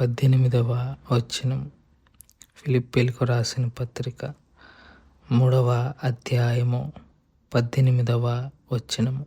పద్దెనిమిదవ వచనం. ఫిలిప్పీలకు రాసిన పత్రిక మూడవ అధ్యాయము పద్దెనిమిదవ వచనము.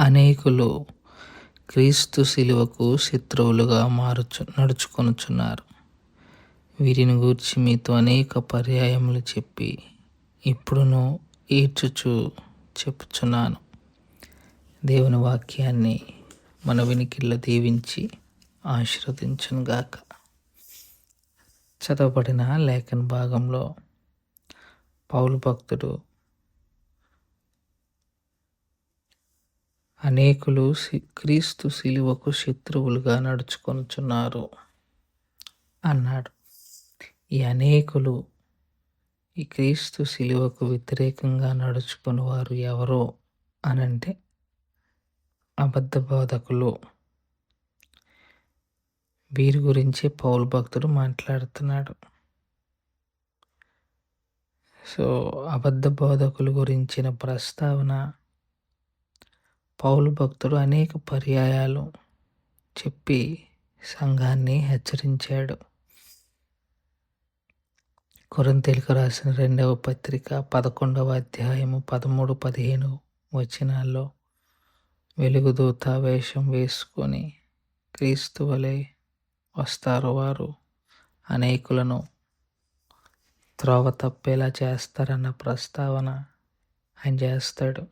అనేకులు క్రీస్తు శిలువకు శత్రువులుగా మారుచు నడుచుకొనుచున్నారు. వీరిని గూర్చి మీతో అనేక పర్యాయములు చెప్పి ఇప్పుడును ఈడ్చుచు చెప్పుచున్నాను. దేవుని వాక్యాన్ని మన వినికిళ్ళ దీవించి ఆశీర్వదించునుగాక. చదవబడిన లేఖన భాగంలో పౌలు భక్తుడు అనేకులు క్రీస్తు శిలువకు శత్రువులుగా నడుచుకొనుచున్నారు అన్నాడు. ఈ అనేకులు ఈ క్రీస్తు శిలువకు వ్యతిరేకంగా నడుచుకుని వారు ఎవరో అనంటే అబద్ధ బోధకులు వీరి గురించి పౌలు భక్తుడు మాట్లాడుతున్నాడు. సో అబద్ధ బోధకుల గురించిన ప్రస్తావన పౌలు భక్తుడు అనేక పర్యాయాలు చెప్పి సంఘాన్ని హెచ్చరించాడు. కొరంతెలుకు రాసిన రెండవ పత్రిక పదకొండవ అధ్యాయము పదమూడు పదిహేను వచనాల్లో వెలుగుదూత వేషం వేసుకొని క్రీస్తు వలె వస్తారు వారు. అనేకులను త్రోవ తప్పేలా చేస్తారన్న ప్రస్తావన ఆయన చేస్తాడు.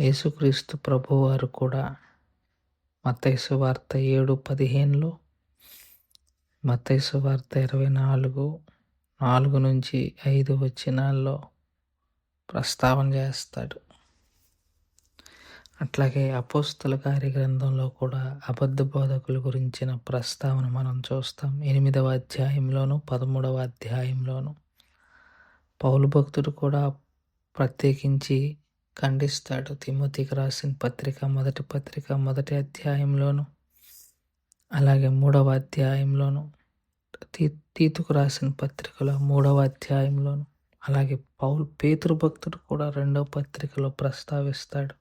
యేసుక్రీస్తు ప్రభువారు కూడా మతైసు వార్త ఏడు పదిహేనులో మతైసు వార్త ఇరవై నాలుగు నాలుగు నుంచి ఐదు వచ్చినాల్లో ప్రస్తావన చేస్తాడు. అట్లాగే అపోస్తుల కార్యగ్రంథంలో కూడా అబద్ధ బోధకుల గురించిన ప్రస్తావన మనం చూస్తాం. ఎనిమిదవ అధ్యాయంలోను పదమూడవ అధ్యాయంలోను. పౌలు భక్తుడు కూడా ప్రత్యేకించి ఖండిస్తాడు తిమ్మతికి రాసిన పత్రిక మొదటి పత్రిక మొదటి అధ్యాయంలోను అలాగే మూడవ అధ్యాయంలోను తీ తీతుకు రాసిన పత్రికలో మూడవ అధ్యాయంలోను అలాగే పౌలు పేతురు భక్తుడు కూడా రెండవ పత్రికలో ప్రస్తావిస్తాడు.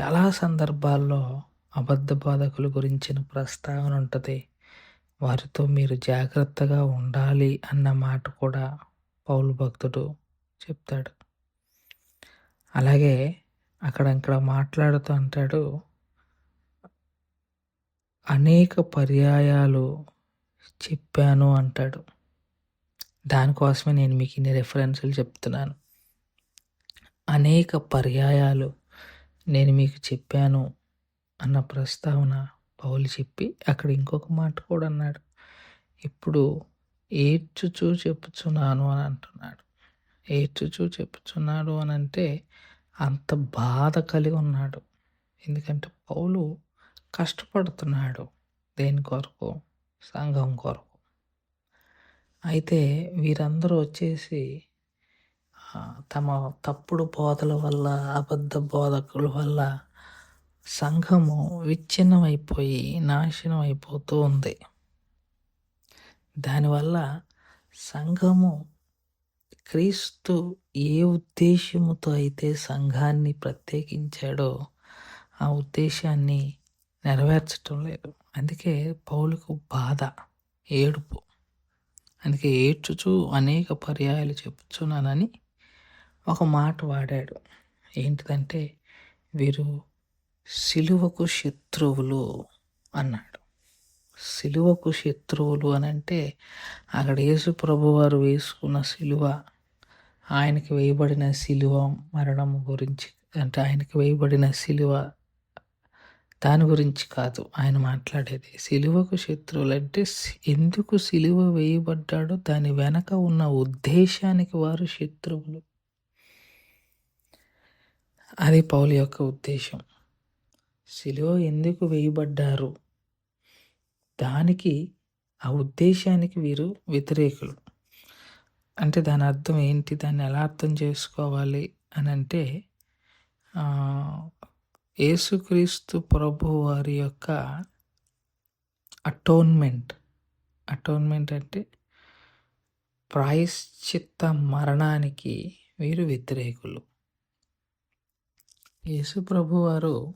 చాలా సందర్భాల్లో అబద్ధ బాధకుల గురించిన ప్రస్తావన ఉంటుంది. వారితో మీరు జాగ్రత్తగా ఉండాలి అన్న మాట కూడా పౌలు భక్తుడు చెప్తాడు. అలాగే అక్కడ ఇక్కడ మాట్లాడుతూ అంటాడు అనేక పర్యాయాలు చెప్పాను అంటాడు. దానికోసమే నేను మీకు ఇన్ని రెఫరెన్సులు చెప్తున్నాను. అనేక పర్యాయాలు నేను మీకు చెప్పాను అన్న ప్రస్తావన పౌలు చెప్పి అక్కడ ఇంకొక మాట కూడా అన్నాడు. ఇప్పుడు ఏడ్చుచూ చెప్పుచున్నాను అని అంటున్నాడు. ఏడ్చుచూ చెప్పుచున్నాడు అని అంటే అంత బాధ కలిగి ఉన్నాడు. ఎందుకంటే పౌలు కష్టపడుతున్నాడు దేని కొరకు? సంఘం కొరకు. అయితే వీరందరూ వచ్చేసి తమ తప్పుడు బోధల వల్ల అబద్ధ బోధకుల వల్ల సంఘము విచ్ఛిన్నమైపోయి నాశనం అయిపోతూ ఉంది. దానివల్ల సంఘము క్రీస్తు ఏ ఉద్దేశముతో అయితే సంఘాన్ని ప్రత్యేకించాడో ఆ ఉద్దేశాన్ని నెరవేర్చటం లేదు. అందుకే పౌలకు బాధ ఏడుపు. అందుకే ఏడ్చుచు అనేక పర్యాయాలు చెప్తున్నానని ఒక మాట వాడాడు. ఏంటిదంటే వీరు సిలువకు శత్రువులు అన్నాడు. సిలువకు శత్రువులు అని అంటే అక్కడ యేసు ప్రభువారు వేసుకున్న సిలువ ఆయనకి వేయబడిన సిలువ మరణం గురించి అంటే ఆయనకి వేయబడిన సిలువ దాని గురించి కాదు ఆయన మాట్లాడేది. సిలువకు శత్రువులు అంటే ఎందుకు సిలువ వేయబడ్డాడో దాని వెనక ఉన్న ఉద్దేశానికి వారు శత్రువులు. అది పౌలు యొక్క ఉద్దేశం. శిలువ ఎందుకు వేయబడ్డారు? దానికి ఆ ఉద్దేశానికి వీరు వ్యతిరేకులు. అంటే దాని అర్థం ఏంటి? దాన్ని ఎలా అర్థం చేసుకోవాలి అని అంటే యేసుక్రీస్తు ప్రభు వారి యొక్క అటోన్మెంట్. అటోన్మెంట్ అంటే ప్రాయశ్చిత్త మరణానికి వీరు వ్యతిరేకులు. యేసు వారు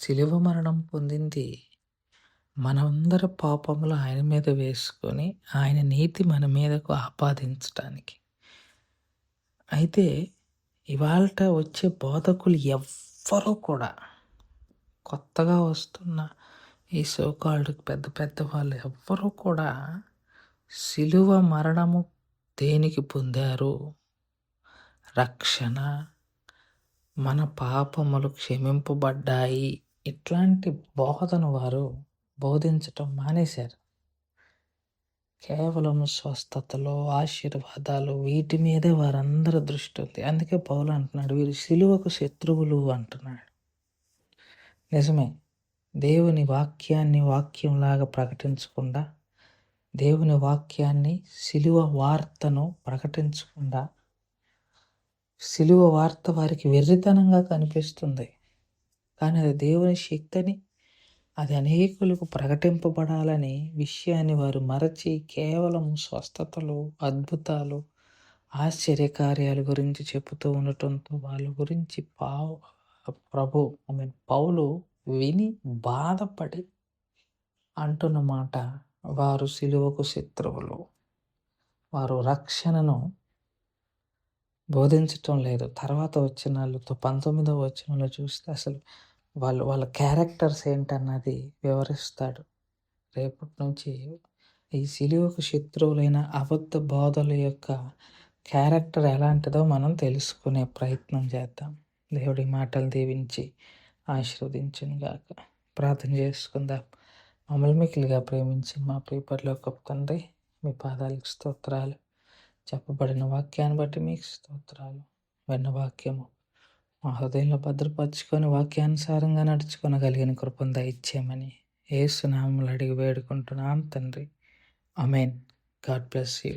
శిలువ మరణం పొందింది. మనందరి పాపములు ఆయన మీద వేసుకొని ఆయన నీతి మన మీదకు ఆపాదించడానికి అయితే ఇవాళ వచ్చే బోధకులు ఎవ్వరూ కూడా కొత్తగా వస్తున్న ఈ సోకాళ్ళు పెద్ద పెద్ద వాళ్ళు ఎవ్వరూ కూడా శిలువ మరణము దేనికి పొందారు? రక్షణ మన పాపములు క్షమింపబడ్డాయి. ఇట్లాంటి బోధను వారు బోధించటం మానేశారు. కేవలం స్వస్థతలు ఆశీర్వాదాలు వీటి మీదే వారందరి దృష్టి ఉంది. అందుకే పౌలు అంటున్నాడు వీరు సిలువకు శత్రువులు అంటున్నాడు. నిజమే దేవుని వాక్యాన్ని వాక్యంలాగా ప్రకటించకుండా దేవుని వాక్యాన్ని సిలువ వార్తను ప్రకటించకుండా సిలువ వార్త వారికి వెర్రితనంగా కనిపిస్తుంది. కానీ అది దేవుని శక్తిని అది అనేకులకు ప్రకటింపబడాలని విషయాన్ని వారు మరచి కేవలం స్వస్థతలు అద్భుతాలు ఆశ్చర్యకార్యాల గురించి చెబుతూ ఉండటంతో వాళ్ళ గురించి పావు ప్రభు ఐ మీన్ పౌలు విని బాధపడి అంటున్నమాట వారు సిలువకు శత్రువులు. వారు రక్షణను బోధించటం లేదు. తర్వాత వచ్చిన వాళ్ళతో పంతొమ్మిదవ వచ్చిన చూస్తే అసలు వాళ్ళు వాళ్ళ క్యారెక్టర్స్ ఏంటన్నది వివరిస్తాడు. రేపటి నుంచి ఈ సిలువకు శత్రువులైన అబద్ధ బోధల యొక్క క్యారెక్టర్ ఎలాంటిదో మనం తెలుసుకునే ప్రయత్నం చేద్దాం. దేవుడి మాటలు దీవించి ఆశీర్వదించను గాక ప్రార్థన చేసుకుందాం. మమ్మల్ని మిక్కిలిగా ప్రేమించి మా పేపర్లో గొప్ప తండ్రి మీ పాదాలకు స్తోత్రాలు. చెప్పబడిన వాక్యాన్ని బట్టి మీకు స్తోత్రాలు. విన్న వాక్యము. మా హృదయంలో భద్రపరచుకొని వాక్యానుసారంగా నడుచుకొనగలిగిన కృపను దయచేయమని సునామలు అడిగి వేడుకుంటున్నాను తండ్రి. Amen God bless you.